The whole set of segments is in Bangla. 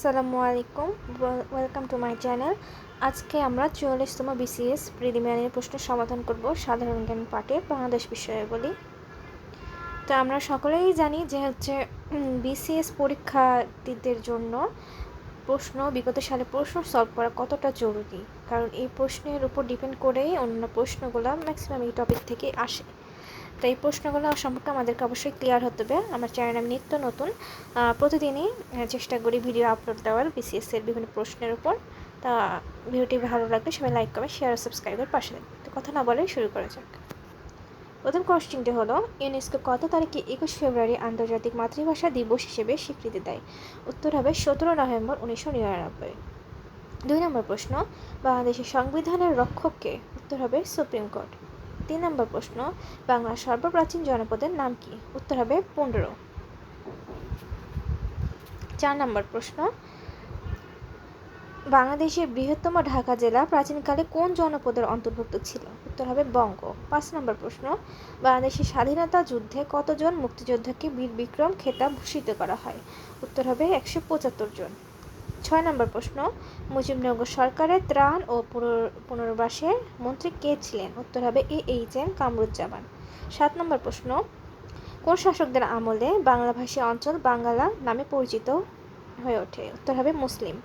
আসসালামু আলাইকুম। Welcome to my channel. আজকে আমরা চুয়াল্লিশতম বিসিএস প্রিলিমিনারি প্রশ্নের সমাধান করব সাধারণ জ্ঞান পাঠে বাংলাদেশ বিষয়ে বলি তো আমরা সকলেই জানি যে হচ্ছে বিসিএস পরীক্ষার্থীদের জন্য প্রশ্ন, বিগত সালে প্রশ্ন সলভ করা কতটা জরুরি? কারণ এই প্রশ্নের উপর ডিপেন্ড করেই অন্য প্রশ্নগুলো ম্যাক্সিমাম এই টপিক থেকে আসে। তো এই প্রশ্নগুলো সম্পর্কে আমাদেরকে অবশ্যই ক্লিয়ার হতে হবে। আমার চ্যানেল আমি নিত্য নতুন। প্রতিদিনই চেষ্টা করি ভিডিও আপলোড দেওয়ার বিসিএস এর বিভিন্ন প্রশ্নের উপর। তা, ভিডিওটি ভালো লাগলে সবাই লাইক করবে শেয়ার ও সাবস্ক্রাইবের পাশে দেবেন তো কথা না বলে শুরু করা যাক। প্রথম কোশ্চেনটি হলো ইউনেস্কো কত তারিখে একুশ ফেব্রুয়ারি আন্তর্জাতিক মাতৃভাষা দিবস হিসেবে স্বীকৃতি দেয়? উত্তর হবে সতেরো নভেম্বর উনিশশো নিরানব্বই। দুই নম্বর প্রশ্ন, বাংলাদেশের সংবিধানের রক্ষককে উত্তর হবে সুপ্রিম কোর্ট। তিন নম্বর প্রশ্ন, বাংলার সর্বপ্রাচীন জনপদের নাম কি? উত্তর হবে পনেরো। চার নম্বর প্রশ্ন, বাংলাদেশের বৃহত্তম ঢাকা জেলা প্রাচীনকালে কোন জনপদের অন্তর্ভুক্ত ছিল? উত্তর হবে বঙ্গ। পাঁচ নম্বর প্রশ্ন, বাংলাদেশের স্বাধীনতা যুদ্ধে কতজন মুক্তিযোদ্ধাকে বীর বিক্রম খেতাব ভূষিত করা হয়? উত্তর হবে একশো পঁচাত্তর জন। ছয় নম্বর প্রশ্ন, মুজিবনগর সরকারের ত্রাণ ও পুনর্বাসের মন্ত্রী কে ছিলেন? উত্তর হবে এ এইচ এম কামরুজ্জামান। সাত নম্বর প্রশ্ন, কোন শাসকদের আমলে বাংলাভাষী অঞ্চল বাঙ্গালা নামে পরিচিত হয়ে ওঠে? উত্তর হবে মুসলিম।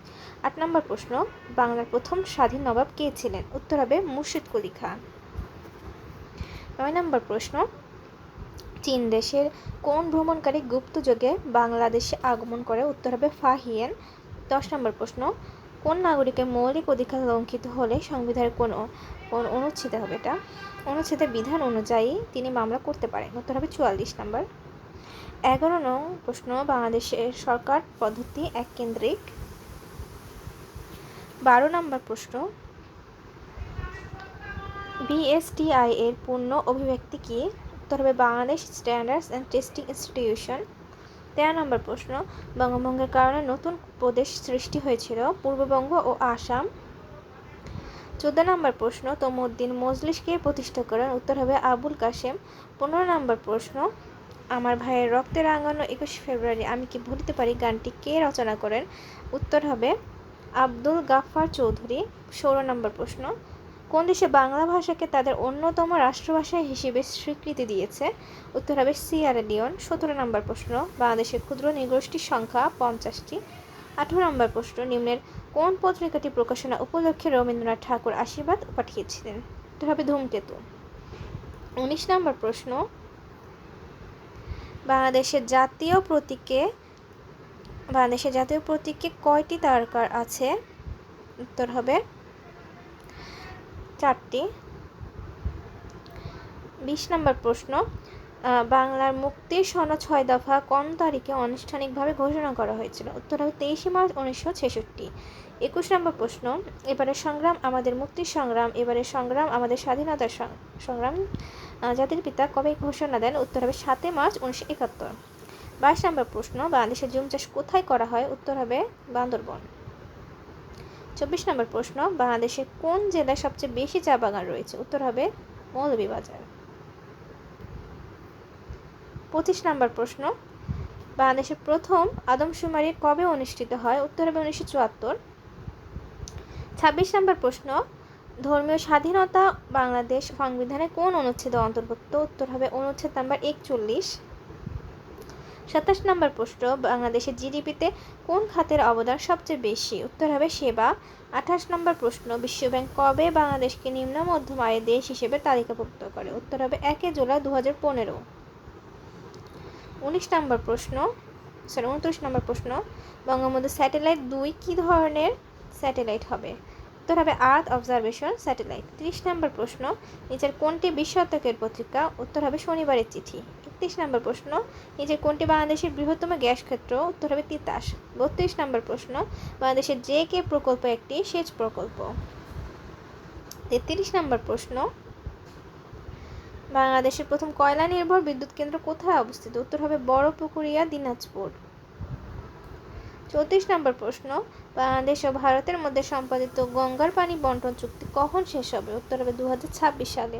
আট নম্বর প্রশ্ন, বাংলার প্রথম স্বাধীন নবাব কে ছিলেন? উত্তর হবে মুর্শিদ কুলি খান। নয় নম্বর প্রশ্ন, চীন দেশের কোন ভ্রমণকারী গুপ্তযোগে বাংলাদেশে আগমন করে? উত্তর হবে ফাহিয়েন দশ নম্বর প্রশ্ন, কোন নাগরিকের মৌলিক অধিকার লঙ্ঘিত হলে সংবিধানের কোনো কোন অনুচ্ছেদে হবে এটা? অনুচ্ছেদের বিধান অনুযায়ী তিনি মামলা করতে পারেন। উত্তর হবে চুয়াল্লিশ নম্বর। এগারো নং প্রশ্ন, বাংলাদেশের সরকার পদ্ধতি এক কেন্দ্রিক। বারো নম্বর প্রশ্ন, বিএসটিআই এর পূর্ণ অভিব্যক্তি কি? উত্তর হবে Bangladesh standards and testing institution. তেরো নম্বর প্রশ্ন, বঙ্গভঙ্গের কারণে নতুন প্রদেশ সৃষ্টি হয়েছিল, পূর্ববঙ্গ ও আসাম। চোদ্দ নম্বর প্রশ্ন, তমুদ্দিন মজলিসকে প্রতিষ্ঠা করেন উত্তর হবে আবুল কাশেম। পনেরো নম্বর প্রশ্ন, আমার ভাইয়ের রক্তের রাঙানো একুশে ফেব্রুয়ারি আমি কি ভুলতে পারি? গানটি কে রচনা করেন? উত্তর হবে আব্দুল গাফফার চৌধুরী। ষোলো নম্বর প্রশ্ন কোন দেশে বাংলা ভাষাকে তাদের অন্যতম রাষ্ট্রভাষা হিসেবে স্বীকৃতি দিয়েছে? উত্তর হবে সিয়ারা লিওন। সতেরো নম্বর প্রশ্ন, বাংলাদেশের ক্ষুদ্র নৃগোষ্ঠীর সংখ্যা পঞ্চাশটি। আঠেরো নম্বর প্রশ্ন, নিম্নের কোন পত্রিকাটি প্রকাশনা উপলক্ষে রবীন্দ্রনাথ ঠাকুর আশীর্বাদ পাঠিয়েছিলেন? উত্তর হবে ধূমকেতু। উনিশ নম্বর প্রশ্ন, বাংলাদেশের জাতীয় প্রতীকে, বাংলাদেশের জাতীয় প্রতীকে কয়টি তারকার আছে? উত্তর হবে চারটি। বিশ নম্বর প্রশ্ন বাংলার মুক্তির সন ছয় দফা কোন তারিখে আনুষ্ঠানিকভাবে ঘোষণা করা হয়েছিল। উত্তর হবে তেইশে মার্চ উনিশশো ছেষট্টি। একুশ নম্বর প্রশ্ন এবারে সংগ্রাম আমাদের মুক্তির সংগ্রাম এবারে সংগ্রাম আমাদের স্বাধীনতার সংগ্রাম জাতির পিতা কবে ঘোষণা দেন? উত্তর হবে সাতই মার্চ উনিশশো একাত্তর। বাইশ নম্বর প্রশ্ন, বাংলাদেশের জুম চাষ কোথায় করা হয়? উত্তর হবে বান্দরবন। চব্বিশ নম্বর প্রশ্ন বাংলাদেশের কোন জেলায় সবচেয়ে বেশি চা বাগান রয়েছে? উত্তর হবে মৌলভীবাজার। পঁচিশ নম্বর প্রশ্ন, বাংলাদেশের প্রথম আদমশুমারি কবে অনুষ্ঠিত হয়? উত্তর হবে উনিশশো চুয়াত্তর। ছাব্বিশ নম্বর প্রশ্ন, ধর্মীয় স্বাধীনতা বাংলাদেশ সংবিধানে কোন অনুচ্ছেদ অন্তর্ভুক্ত? উত্তর হবে অনুচ্ছেদ নাম্বার একচল্লিশ। সাতাশ নম্বর প্রশ্ন, বাংলাদেশের জিডিপিতে কোন খাতের অবদান সবচেয়ে বেশি? উত্তর হবে সেবা। আঠাশ নম্বর প্রশ্ন, বিশ্বব্যাংক কবে বাংলাদেশকে নিম্ন, মধ্যম আয়ের দেশ হিসেবে তালিকাভুক্ত করে? উত্তর হবে একে জুলাই দু হাজার পনেরো। উনিশ নম্বর প্রশ্ন সরি উনত্রিশ নম্বর প্রশ্ন, বঙ্গবন্ধু স্যাটেলাইট দুই কী ধরনের স্যাটেলাইট হবে? উত্তর হবে আর্থ অবজারভেশন স্যাটেলাইট। তিরিশ নম্বর প্রশ্ন, নিচের কোনটি বিশ শতকের পত্রিকা? উত্তর হবে শনিবারের চিঠি। একত্রিশ নম্বর প্রশ্ন নিচের কোনটি বাংলাদেশের বৃহত্তম গ্যাস ক্ষেত্র? উত্তর হবে তিতাস। বত্রিশ নম্বর প্রশ্ন, বাংলাদেশের যে কে প্রকল্প একটি সেচ প্রকল্প? তেত্রিশ নম্বর প্রশ্ন, বাংলাদেশের প্রথম কয়লা নির্ভর বিদ্যুৎ কেন্দ্র কোথায় অবস্থিত? উত্তর হবে বড় পুকুরিয়া দিনাজপুর। চৌত্রিশ নম্বর প্রশ্ন, বাংলাদেশ ও ভারতের মধ্যে সম্পাদিত গঙ্গার পানি বন্টন চুক্তি কখন শেষ হবে? উত্তর হবে দু হাজার ছাব্বিশ সালে।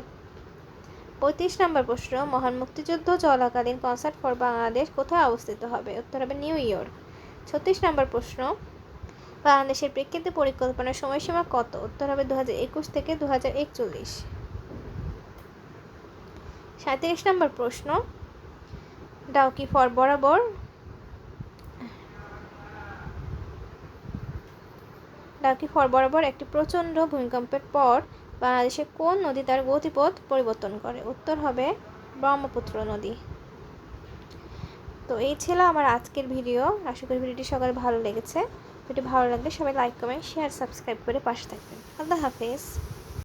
পঁয়ত্রিশ নম্বর প্রশ্ন, মহান মুক্তিযুদ্ধ চলাকালীন কনসার্ট ফর বাংলাদেশ কোথায় অবস্থিত হবে? উত্তর হবে নিউ ইয়র্ক। ছত্রিশ নম্বর প্রশ্ন, বাংলাদেশের প্রেক্ষিতে পরিকল্পনার সময়সীমা কত? উত্তর হবে দু একুশ থেকে দু হাজার একচল্লিশ। সাঁত্রিশ নম্বর প্রশ্ন ডাউকি ফর বরাবর? ডাউকি ফর বরাবর একটি প্রচণ্ড ভূমিকম্পের পর বাংলাদেশে কোন নদী তার গতিপথ পরিবর্তন করে? উত্তর হবে ব্রহ্মপুত্র নদী। তো এই ছিল আমার আজকের ভিডিও। আশা করি ভিডিওটি সবার ভালো লেগেছে। ভিডিও ভালো লাগলে সবাই লাইক কমেন্ট শেয়ার সাবস্ক্রাইব করে পাশে থাকবেন। আল্লাহ হাফেজ।